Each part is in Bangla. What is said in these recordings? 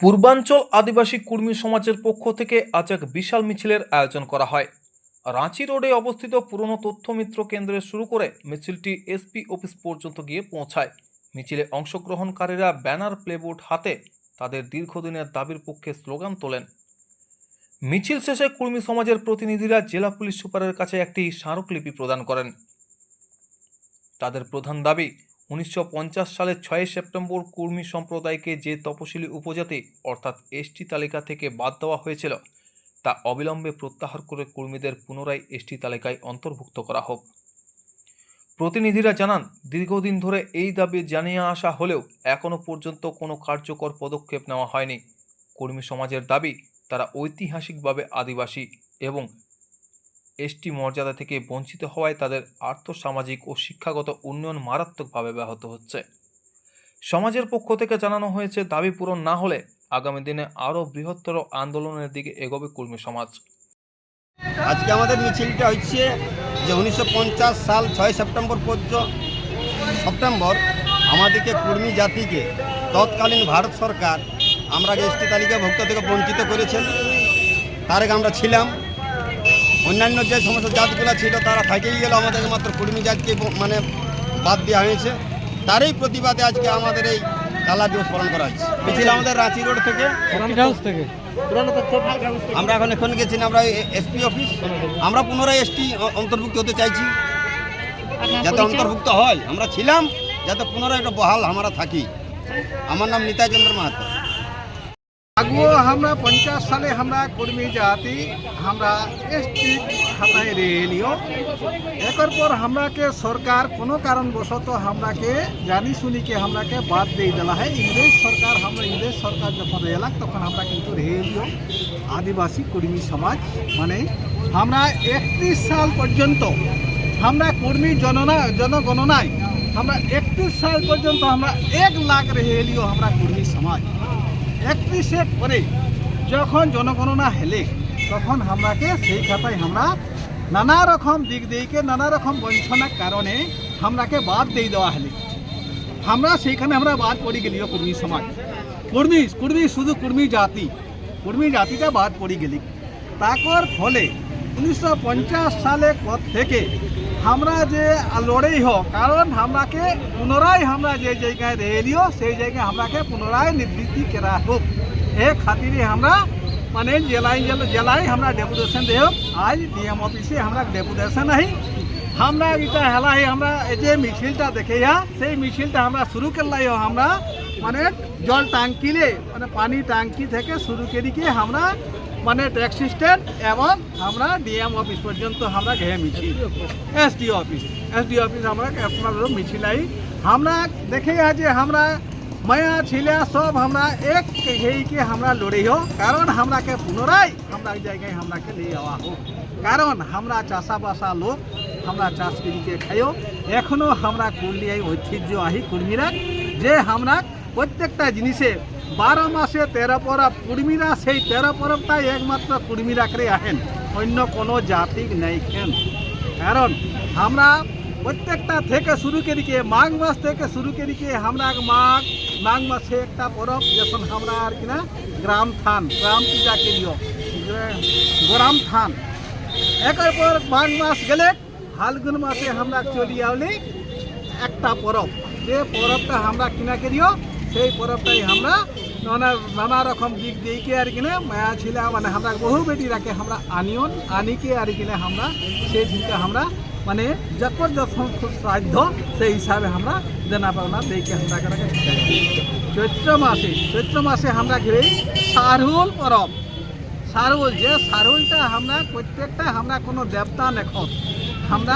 পূর্বাঞ্চল আদিবাসী কর্মী সমাজের পক্ষ থেকে আজ এক বিশাল মিছিলের আয়োজন করা হয়। রাঁচি রোডে অবস্থিত পুরনো তথ্যমিত্র কেন্দ্রে শুরু করে মিছিলটি এসপি অফিস পর্যন্ত গিয়ে পৌঁছায়। মিছিলে অংশগ্রহণকারীরা ব্যানার, প্লেবোর্ড হাতে তাদের দীর্ঘদিনের দাবির পক্ষে স্লোগান তোলেন। মিছিল শেষে কর্মী সমাজের প্রতিনিধিরা জেলা পুলিশ সুপারের কাছে একটি স্মারকলিপি প্রদান করেন। তাদের প্রধান দাবি উনিশশো সালের ছয় সেপ্টেম্বর কুর্মী সম্প্রদায়কে যে তপশিলি উপজাতি, অর্থাৎ এসটি তালিকা থেকে বাদ দেওয়া হয়েছিল, তা অবিলম্বে প্রত্যাহার করে কর্মীদের পুনরায় এসটি তালিকায় অন্তর্ভুক্ত করা হোক। প্রতিনিধিরা জানান, দীর্ঘদিন ধরে এই দাবি জানিয়ে আসা হলেও এখনও পর্যন্ত কোনো কার্যকর পদক্ষেপ নেওয়া হয়নি। কর্মী সমাজের দাবি, তারা ঐতিহাসিকভাবে আদিবাসী এবং এসটি মর্যাদা থেকে বঞ্চিত হওয়ায় তাদের আর্থসামাজিক ও শিক্ষাগত উন্নয়ন মারাত্মকভাবে ব্যাহত হচ্ছে। সমাজের পক্ষ থেকে জানানো হয়েছে, দাবি পূরণ না হলে আগামী দিনে আরও বৃহত্তর আন্দোলনের দিকে এগোবে কর্মী সমাজ। আজকে আমাদের মিছিলটা হচ্ছে যে উনিশশো পঞ্চাশ সাল ছয় সেপ্টেম্বর পর্যন্ত সেপ্টেম্বর আমাদেরকে কর্মী জাতিকে তৎকালীন ভারত সরকার আমরা এসটি তালিকাভুক্ত থেকে বঞ্চিত করেছেন, তার আমরা ছিলাম। অন্যান্য যে সমস্ত জাতগুলো ছিল তারা থেকেই গেল আমাদের মাত্র কুর্মী জাতকে মানে বাদ দেওয়া হয়েছে। তারই প্রতিবাদে আজকে আমাদের এই কালা দিবস পালন করা হচ্ছে। মিছিল আমাদের রাঁচি রোড থেকে থেকে? আমরা এখন এখন গেছি আমরা এসপি অফিস। আমরা পুনরায় এসটি অন্তর্ভুক্ত হতে চাইছি। যাতে অন্তর্ভুক্ত হয় আমরা ছিলাম যাতে পুনরায় একটা বহাল আমরা থাকি। আমার নাম নিতাই চন্দ্র মাহাতো। আগুও আমরা পঞ্চাশ সালে আমরা কর্মী জাতি আমরা এসটি খাতায় রেলিও একর পর আমরাকে সরকার কোনো কারণবশত আমরাকে জানি শুনিকে আমরাকে বাদ দিয়ে দেওয়া হয় ইংরেজ সরকার আমরা ইংরেজ সরকার যখন রেলাক তখন আমরা কিন্তু রেলিও আদিবাসী কর্মী সমাজ মানে আমরা একত্রিশ সাল পর্যন্ত আমরা কর্মী জননা জনগণনায় আমরা একত্রিশ সাল পর্যন্ত আমরা এক লাখ রেলিও আমরা কর্মী সমাজ একত্রিশে পরে যখন জনগণনা হেলে, তখন আমরাকে সেই খাতায় আমরা নানা রকম দিক দিয়ে নানা রকম বঞ্চনার কারণে আমরাকে বাদ দিয়ে দেওয়া হলে। আমরা সেইখানে আমরা বাদ পড়ে গেলি কর্মী সমাজ। কর্মী কর্মী শুধু কর্মী জাতি, কুর্মী জাতিটা বাদ পড়ে গেলি। তারপর ফলে উনিশশো সালে থেকে আমরা যে লড়াই হোক কারণ আমরাকে পুনরায় আমরা যে জায়গায় রেলিও, সেই জায়গায় আমরাকে পুনরায় নিবৃত্তি করা হোক। এ খাতিরে আমরা মানে জেলায় জেলা জেলায় আমরা ডেপুটেশন দে হোক আজ ডিএম অফিসে আমরা ডেপুটেশন আহি আমরা এটা হেলাই আমরা এই যে মিছিলটা দেখে যা সেই মিছিলটা আমরা শুরু করলাই আমরা মানে জল টাঙ্কিলে মানে পানি টাঙ্কি থেকে শুরু করি কি আমরা মানে ট্যাক্সি স্ট্যান্ড এবং আমরা ডিএম অফিস পর্যন্ত আমরা ঘেয়ে মিছিল এসডি অফিস। এসডি অফিস আমরা আপনার মিছিল আই আমরা দেখে যে আমরা মায়া ছিলা সব আমরা এক হেইকে আমরা লড়াই হোক। কারণ আমরাকে পুনরায় আমরা জায়গায় আমরাকে নিয়ে যাওয়া হোক। কারণ আমরা চাষাবাসা লোক আমরা চাষ করিকে খাইও। এখনও আমরা কুর্লিয়ায় ঐতিহ্য আহি কর্মীরা যে আমরা প্রত্যেকটা জিনিসে বারো মাসে তেরো পরব কুর্মীরা সেই তেরো পরবটাই একমাত্র কুর্মীরা করে আহেন। অন্য কোনো জাতিক নেই খেন কারণ আমরা প্রত্যেকটা থেকে শুরু করি কে মাঘ মাস থেকে শুরু করি কে আমরা মাঘ মাঘ মাসে একটা পরব, যখন আমরা আর কিনা গ্রাম থান, গ্রাম পূজা করিও গ্রাম থান। একের পর মাঘ মাস গেলে ফাল্গুন মাসে আমরা চলি আওলি একটা পরব। যে পরবটা আমরা কিনা করিও সেই পরবটাই আমরা নানা নানা রকম দিক দিকে আর কিনা মায়া ছিল মানে আমরা বহু বেটি রাখে, আমরা আনিয়ন, আনিকে আর কিনা আমরা, সেই দিনটা আমরা মানে যখন যখন সাধ্য সেই হিসাবে আমরা দেনা পাওনা দিকে আমরা চৈত্র মাসে চৈত্র মাসে আমরা ঘিরে সারহুল পরব। সারুল যে সারুলটা আমরা প্রত্যেকটা আমরা কোনো দেবতা নেখন আমরা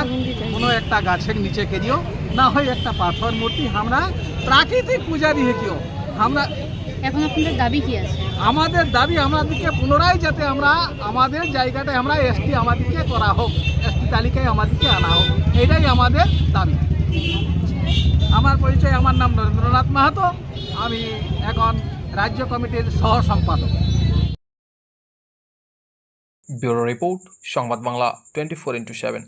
কোনো একটা গাছের নিচে কেরিও না হয় একটা পাথর মূর্তি আমরা প্রাকৃতিক পূজারি হেকিও আমরা এখন আপনাদের দাবি কি আছে? আমাদের দাবি আমাদেরকে পুনরায় যাতে আমরা আমাদের জায়গাটায় আমরা এসটি আমাদেরকে করা হোক এসটি তালিকায় আমাদেরকে আনা হোক এটাই আমাদের দাবি। আমার পরিচয় আমার নাম নরেন্দ্রনাথ মাহাতো। আমি এখন রাজ্য কমিটির সহ সম্পাদক। Bureau report Sangbad Bangla twenty four into seven.